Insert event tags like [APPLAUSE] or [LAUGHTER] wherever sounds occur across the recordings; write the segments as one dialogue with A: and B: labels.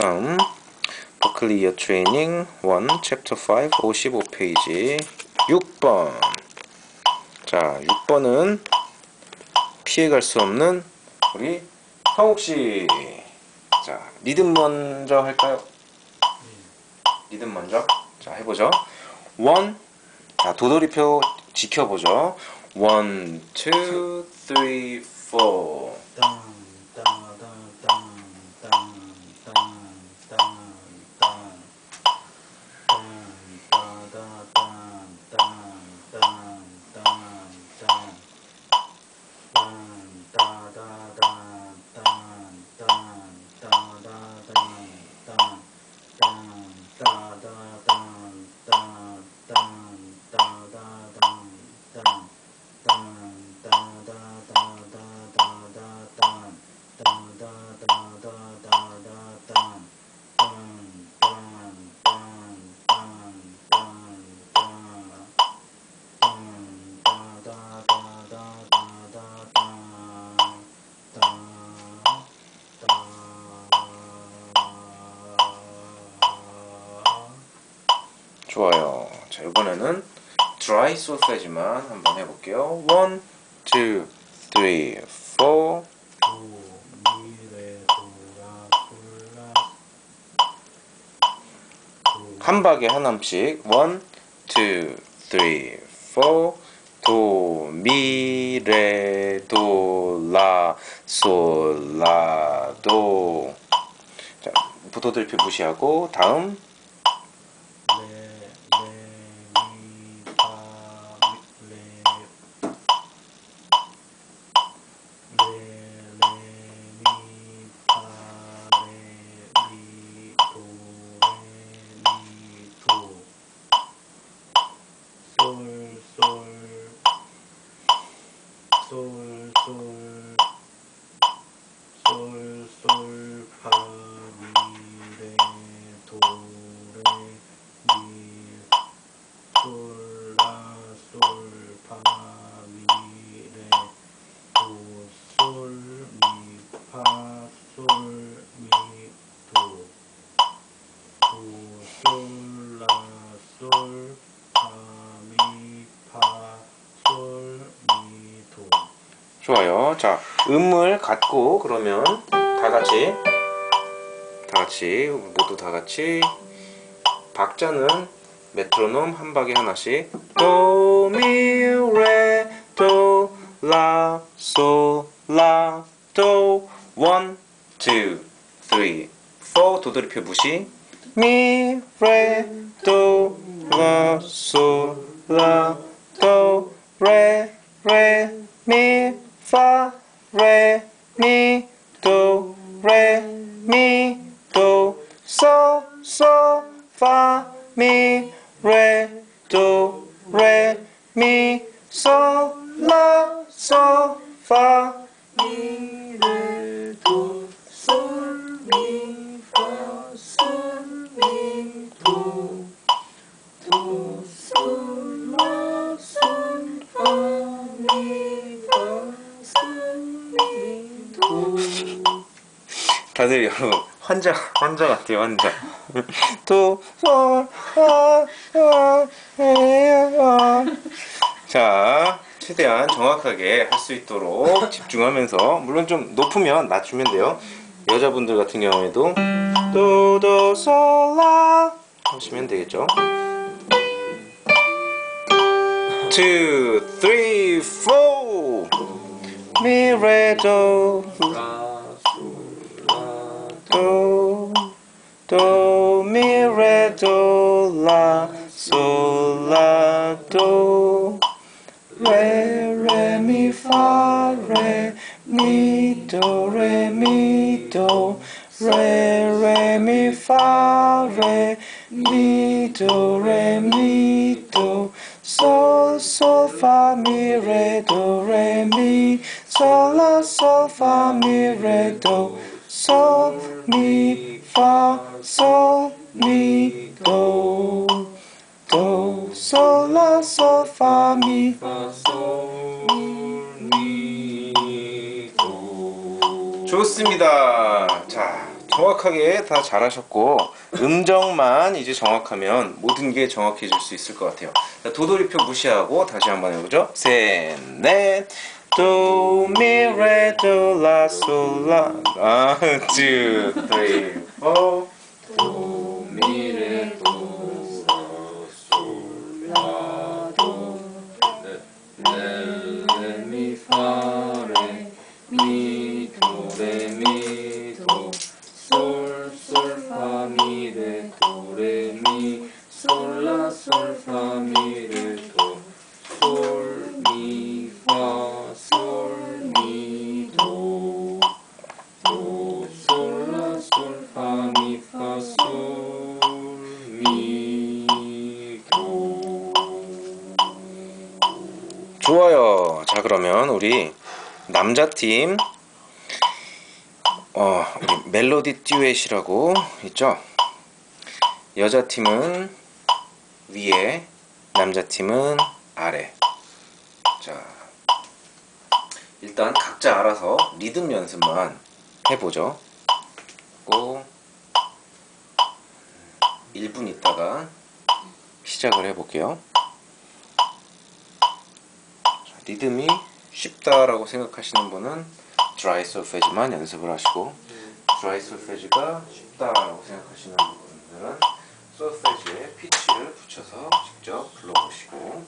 A: 다음 버클리 이어 트레이닝 1 챕터 5 55페이지 6번. 자 6번은 피해갈 수 없는 우리 성욱씨. 자 리듬 먼저 할까요? 리듬 먼저. 자 해보죠. 원, 자 도돌이표 지켜보죠. 원, 투, 쓰리, 포
B: 땅, 땅, 땅, 땅, 땅, 땅, 땅, 땅. 땅, 따, 다, 땅, 땅, 땅, 땅, 땅. 땅, 따, 다, 땅, 땅, 땅, 따, 다, 땅, 땅. 땅, 따, 다, 땅, 땅, 땅, 따, 다, 땅, 땅. 땅, 따, 다, 다, 다, 다, 다, 땅. 땅, 다, 다, 다, 다, 다, 땅. 땅, 땅, 땅, 땅, 땅, 땅. 땅, 따, 다, 다, 다, 다, 다, 땅. 땅, 땅.
A: 좋아요. 자 이번에는 드라이 소세지만 한번 해볼게요. 원, 투, 쓰리, 포 한 박에 하나씩. 원, 투, 쓰리, 포 도, 미, 레, 도, 라, 솔, 라, 도. 자, 부도들표 무시하고 다음
B: 레, 레, 미, 파, 미, 레. 레, 레, 미, 파, 레, 미, 도, 레, 미, 도. 솔, 솔. 솔, 솔. 솔, 솔, 파, 미, 레, 도, 레, 미, 솔, 라, 솔, 파, 미, 레, 도, 솔, 미, 파, 솔, 미, 도. 도, 솔, 라, 솔, 파, 미, 파, 솔, 미, 도.
A: 좋아요. 자, 음을 갖고 그러면 다 같이 다 같이 모두 다 같이 박자는 메트로놈 한 박에 하나씩. 도 미 레 도라솔라도 원, 투, 쓰리, 포. 도돌이표 무시. 미 레 도라솔라도 레, 레, 미, 파, 레, 미, 도, 레, 미, 도, 소, 소, 파, 미, 레, 도, 레, 미, 소, 라, 소, 파, 다들 여러분 [LAUGHS] 환자 환자 같아요 환자. 도, 솔, 라, 라, 에, 라. 자 최대한 정확하게 할 수 있도록 집중하면서 물론 좀 높으면 낮추면 돼요. 여자분들 같은 경우에도. 도도 솔라. 하시면 되겠죠. Two, three, four. 미레도.
B: 라, 솔, 라,
A: 도, 도, 미, 레, 도, 라, 솔, 라, 도, 레, 레, 미, 파, 레, 미, 도, 레, 미, 도, 레, 레, 미, 파, 레, 미, 도, 레, 미, 도, 솔, 솔, 파, 미, 레, 도, 레, 미, 솔, 라, 솔, 파, 미, 레, 도, 솔, 미, 파, 솔, 미, 도, 도, 솔, 라, 솔, 파, 미,
B: 파, 솔, 미, 도.
A: 좋습니다. 자, 정확하게 다 잘하셨고 음정만 이제 정확하면 모든 게 정확해질 수 있을 것 같아요. 자, 도돌이표 무시하고 다시 한번 해보죠. 셋, 넷. 도미레도라솔라 아, two, three, four. 그러면 우리 남자 팀 어, 우리 멜로디 듀엣이라고 있죠. 여자 팀은 위에, 남자 팀은 아래. 자, 일단 각자 알아서 리듬 연습만 해보죠. 고 1분 있다가 시작을 해볼게요. 리듬이 쉽다라고 생각하시는 분은 드라이 솔페지만 연습을 하시고 드라이 솔페지가 쉽다라고 생각하시는 분들은 솔페지에 피치를 붙여서 직접 불러보시고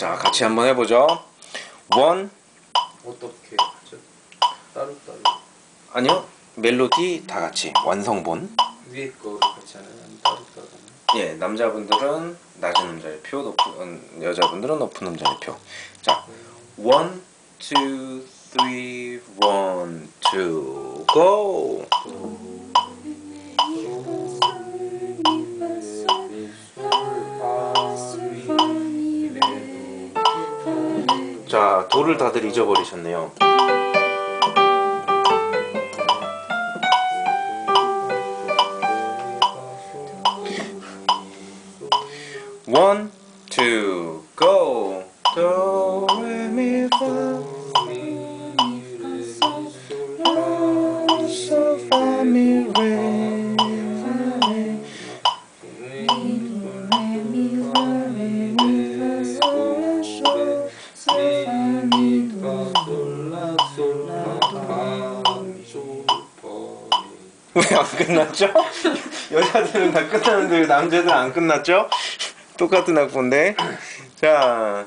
A: 자 같이 한번 해보죠. 원
B: 어떻게 하죠? 따로 따로
A: 아니요 멜로디 다 같이 완성본.
B: 위에 거를 같이 하나요? 아니면 따로 따로 하나요?
A: 예 남자분들은 낮은 음자의 표, 높은 여자분들은 높은 음자의 표. 자 원, 투, 쓰리, 원, 투, 고. 자 도를 다들 잊어버리셨네요. 원, 왜안 끝났죠? 여자들은 다 끝났는데 왜 남자들은 안 끝났죠? 똑같은 악보인데 자,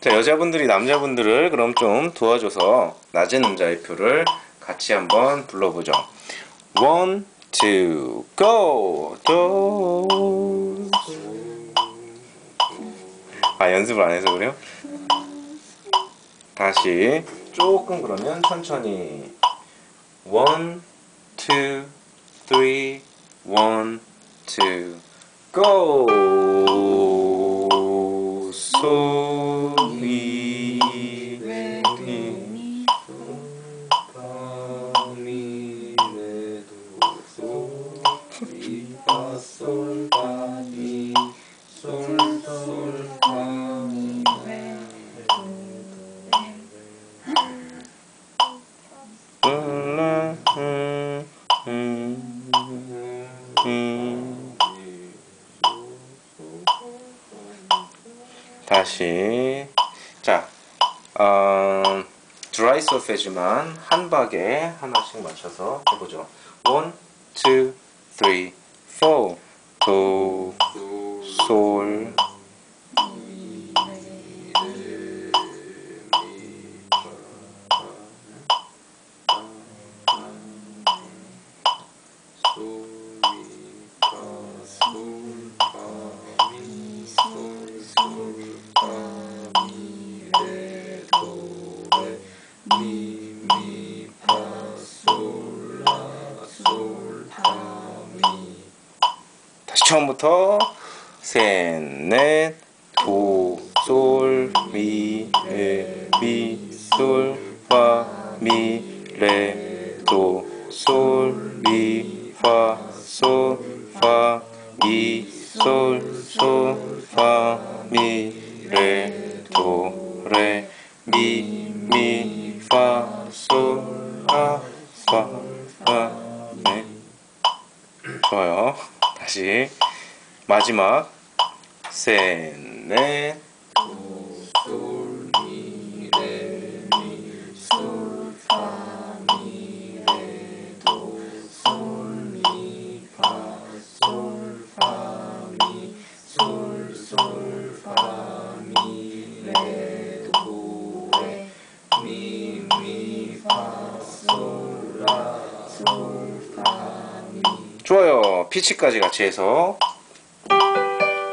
A: 자 여자분들이 남자분들을 그럼 좀 도와줘서 낮은 음자의 표를 같이 한번 불러보죠 One! 도. 아 연습을 안 해서 그래요? 다시 조금 그러면 천천히 One, two, three, one, two, go. So mi re mi. 라, 자, 어, 드라이 소세지만 한 박에 하나씩 맞춰서 해보죠. 원, 투, 쓰리, 도, 솔, 소, 미, 파, 소. 다시 처음부터 셋, 넷, 도, 솔, 미, 레, 미, 솔, 파, 미, 레, 도, 솔, 미, 파, 솔, 파, 미, 솔, 솔, 파, 미, 레, 마지막. 셋, 넷, 좋아요. 피치까지 같이 해서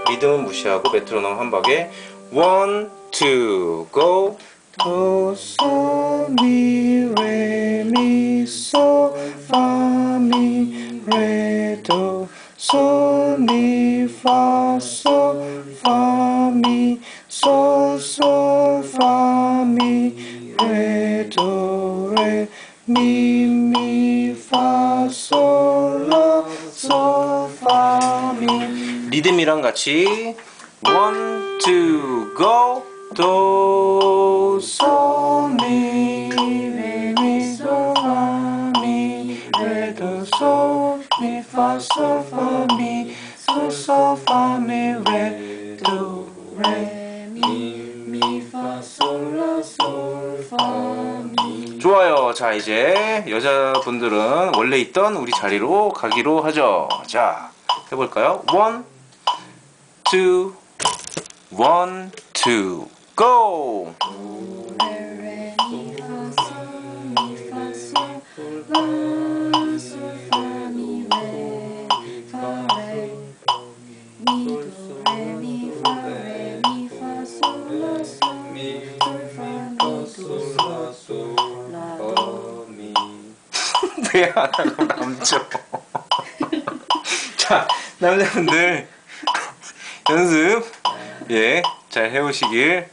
A: 리듬은 무시하고 메트로놈 한 박에 원, 투, 고. 도, 솔, 미, 레, 미, 솔, 파, 미, 레, 도, 솔, 미, 파, 솔, 파, 미, 솔, 솔, 파, 미, 레, 도, 레, 미, 미, 리듬이랑 같이 원, 투, 고. 도, 솔, 미, 레, 미, 솔, 파, 미, 레, 도, 솔, 미, 파, 솔, 파, 미, 솔, 솔, 파, 미, 레, 도, 레, 미, 미, 미. 좋아요. 자, 이제 여자분들은 원래 있던 우리 자리로 가기로 하죠. 자, 해볼까요? 원, 투, 원, 투, 고! 왜안 하고 남죠? [LAUGHS] 자, 남자분들 연습 예, 잘 해오시길